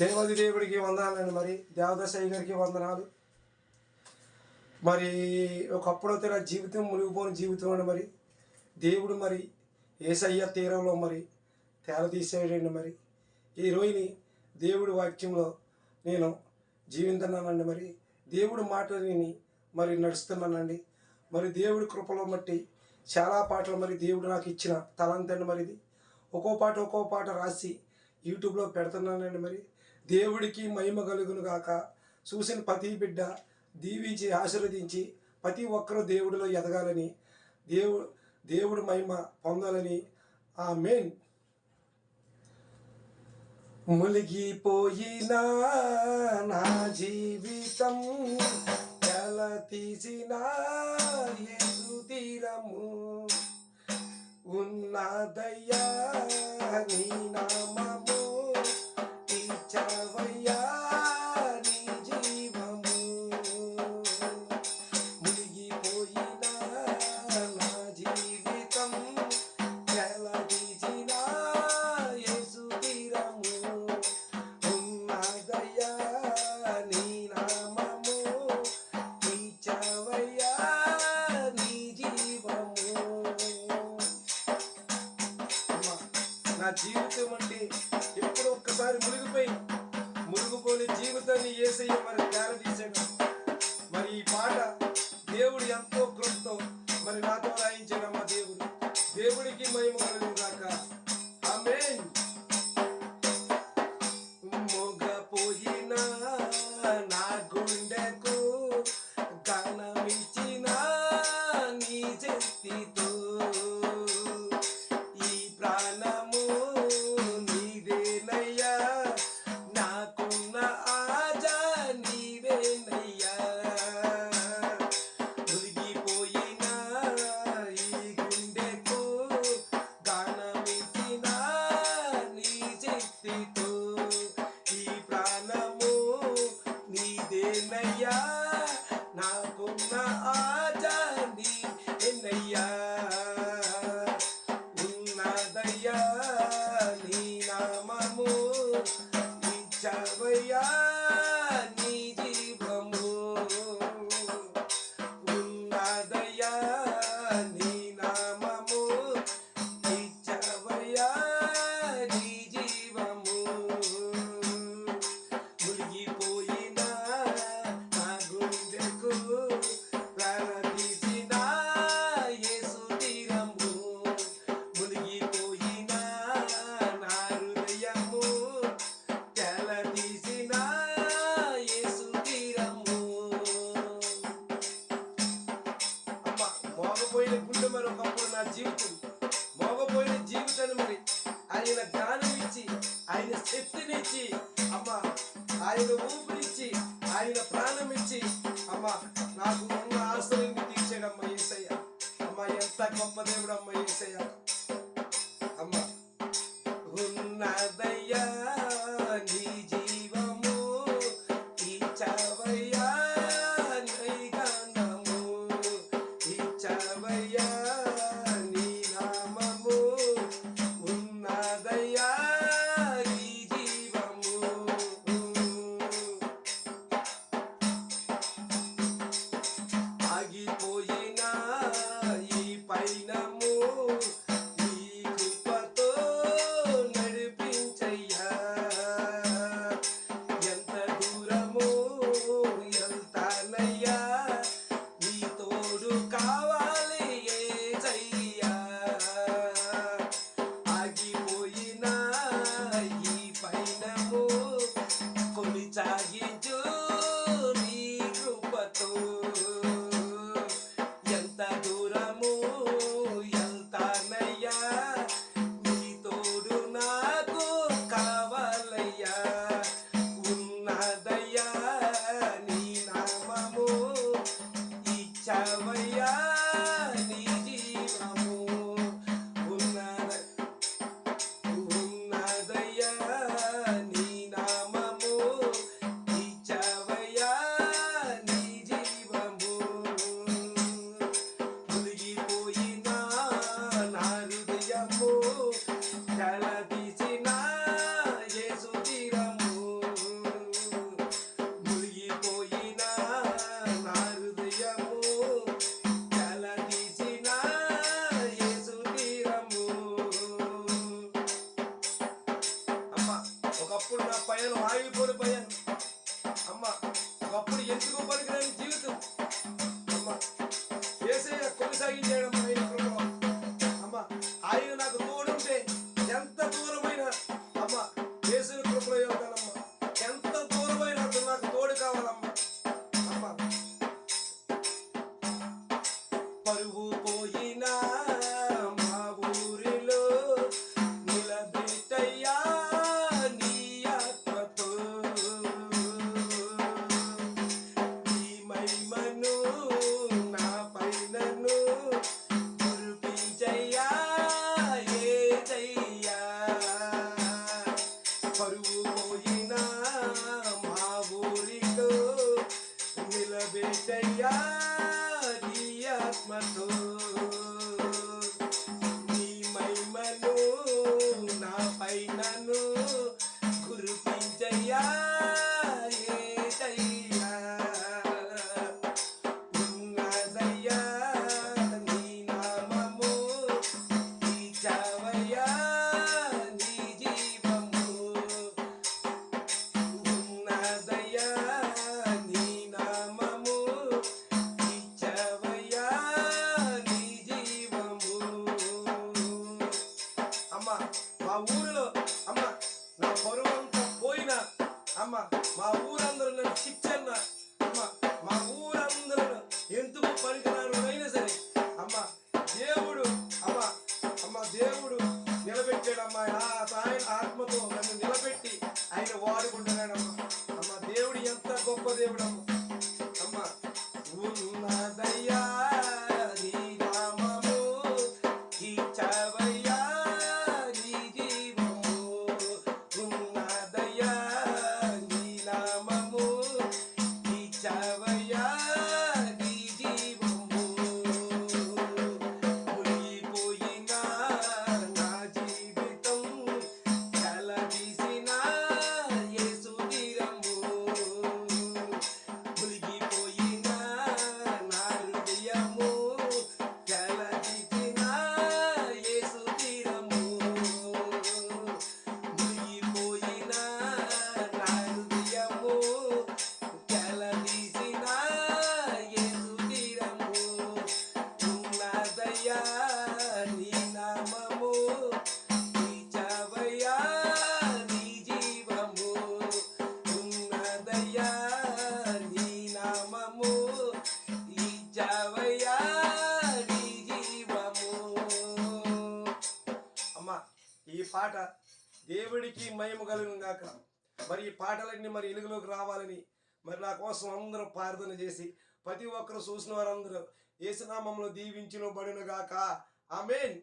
దేవాది దేవుడికి వందనాలండి మరి దేవదశయ్య గారికి వందనాలు. మరి ఒకప్పుడు అయితే నా జీవితం మునిగిపోయిన జీవితం అండి మరి. దేవుడు మరి ఏసయ్య తీరంలో మరి తేల తీసేయండి మరి. ఈ రోజుని దేవుడి వాక్యంలో నేను జీవిస్తున్నానండి మరి. దేవుడి మాట విని మరి నడుస్తున్నానండి. మరి దేవుడి కృపలో బట్టి చాలా పాటలు మరి దేవుడు నాకు ఇచ్చిన తలంతండి మరి ఇది. ఒక్కో పాట ఒక్కో పాట రాసి యూట్యూబ్లో పెడుతున్నానండి మరి. దేవుడికి మహిమ కలుగును గాక. చూసిన ప్రతి బిడ్డ దీవించి ఆశీర్వదించి ప్రతి ఒక్కరూ దేవుడిలో ఎదగాలని దేవు దేవుడి మహిమ పొందాలని. ఆ మెయిన్ ములిగిపోయినా నా జీవితం ఎలా తీసిన యేసు తీరము. ఉన్నదయ్యా నీ నామము జీవితం అంటే ఎప్పుడు ఒక్కసారి మునిగిపోయి మునిగిపోని జీవితాన్ని ఏసయ్య మరి ధ్యానం మరి ఈ పాట దేవుడు ఎంతో కృప నీ Duke Lord, ఈ పాట దేవుడికి మయము కలిగిన గాక. మరి ఈ పాటలన్నీ మరి వెలుగులోకి రావాలని మరి నా కోసం అందరూ ప్రార్థన చేసి ప్రతి ఒక్కరు చూసిన వారందరూ ఏసునామంలో దీవించిన బడినగాక ఆమెన్.